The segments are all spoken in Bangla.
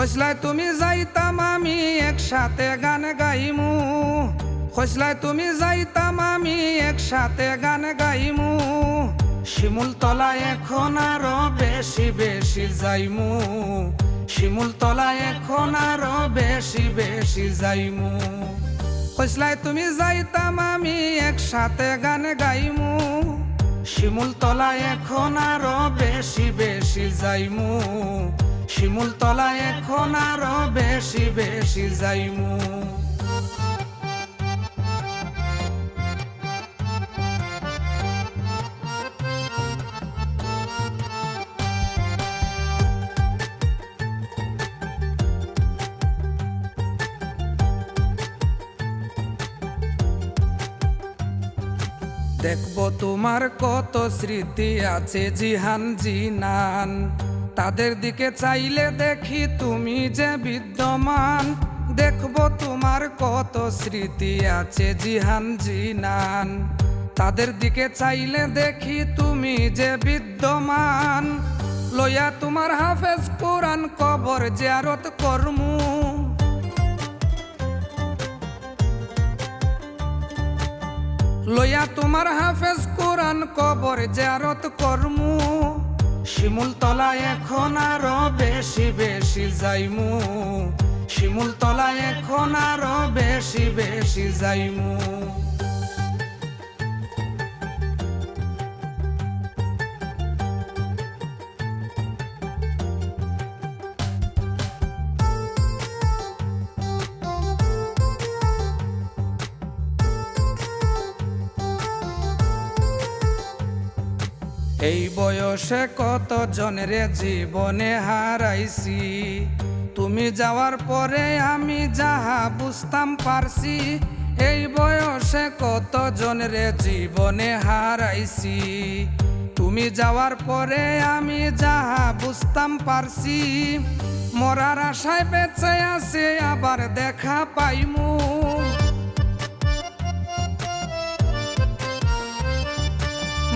খসলায় তুমি যাইতাম আমি একসাথে গান গাইমু। খসলায় তুমি যাইতাম আমি একসাথে গান গাইমু। শিমুল তলা এখন আরও বেশি বেশি যাইমু। শিমুল তলা এখন আরও বেশি বেশি যাইমু। কইসলাই তুমি যাইতাম আমি একসাথে গান গাইমু। শিমুল তলা এখন আরও বেশি বেশি যাইমু। শিমুল তলা এখন আরও বেশি বেশি যাইমু। দেখব তোমার কত স্মৃতি আছে জিহান জিনান। তাদের দিকে চাইলে দেখি তুমি যে বিদ্যমান। দেখব তোমার কত স্মৃতি আছে জিহান জিনান। তাদের দিকে চাইলে দেখি তুমি যে বিদ্যমান। লয়া তোমার হাফেজ কোরআন কবর জিয়ারত করমু। লইয়া তোমার হাফেজ কোরআন কবর জারত করমু। শিমুল তলা এখন আরও বেশি বেশি যাইমু। শিমুল তলা এখন আরও বেশি বেশি যাইমু। এই বয়সে কত জনের জীবনে হারাইছি? তুমি যাওয়ার পরে আমি যাহা বুঝতাম পারছি, এই বয়সে কত জনের জীবনে হারাইছি? তুমি যাওয়ার পরে আমি যাহা বুঝতাম পারছি, মরার আশায় বেঁচে আছে, আবার দেখা পাইমু।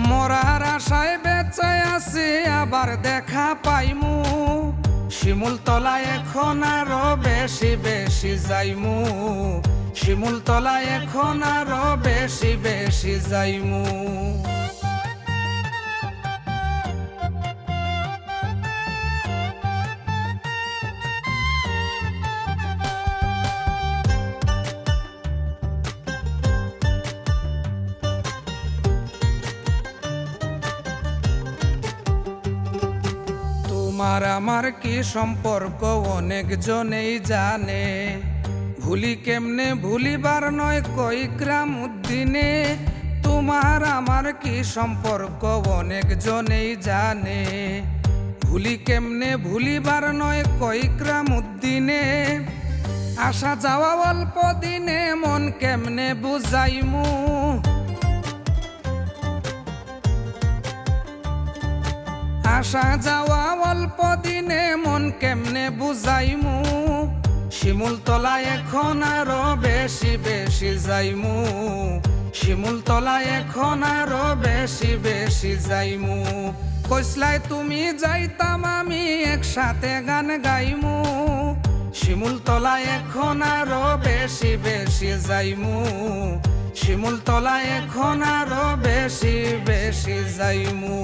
মরার আশায় বেঁচে আছি, আবার দেখা পাইমু। শিমুল তলা এখন আরও বেশি বেশি যাইমু। শিমুল তলা এখন আরও বেশি বেশি যাইমু। তোমার আমার কি সম্পর্ক? অনেক জনেই জানে। ভুলি কেমনে? ভুলিবার নয় কই গ্রাম উদ্দিনে। তোমার আমার কি সম্পর্ক? অনেক জনেই জানে। ভুলি কেমনে? ভুলিবার নয় কই গ্রাম উদ্দিনে। আসা যাওয়া অল্প দিনে মন কেমনে বুঝাইমু? আসা যাওয়া অল্প দিনে মন কেমনে বুঝাইমু? শিমুল তলা এখন আরও বেশি বেশি যাইমু। শিমুল তলা এখন আরও বেশি বেশি যাইমু। কইসলাই তুমি যাইতাম আমি একসাথে গান গাইমু। শিমুল তলা এখন আরও বেশি বেশি যাইমু। শিমুল তলা এখন আরও বেশি বেশি যাইমু।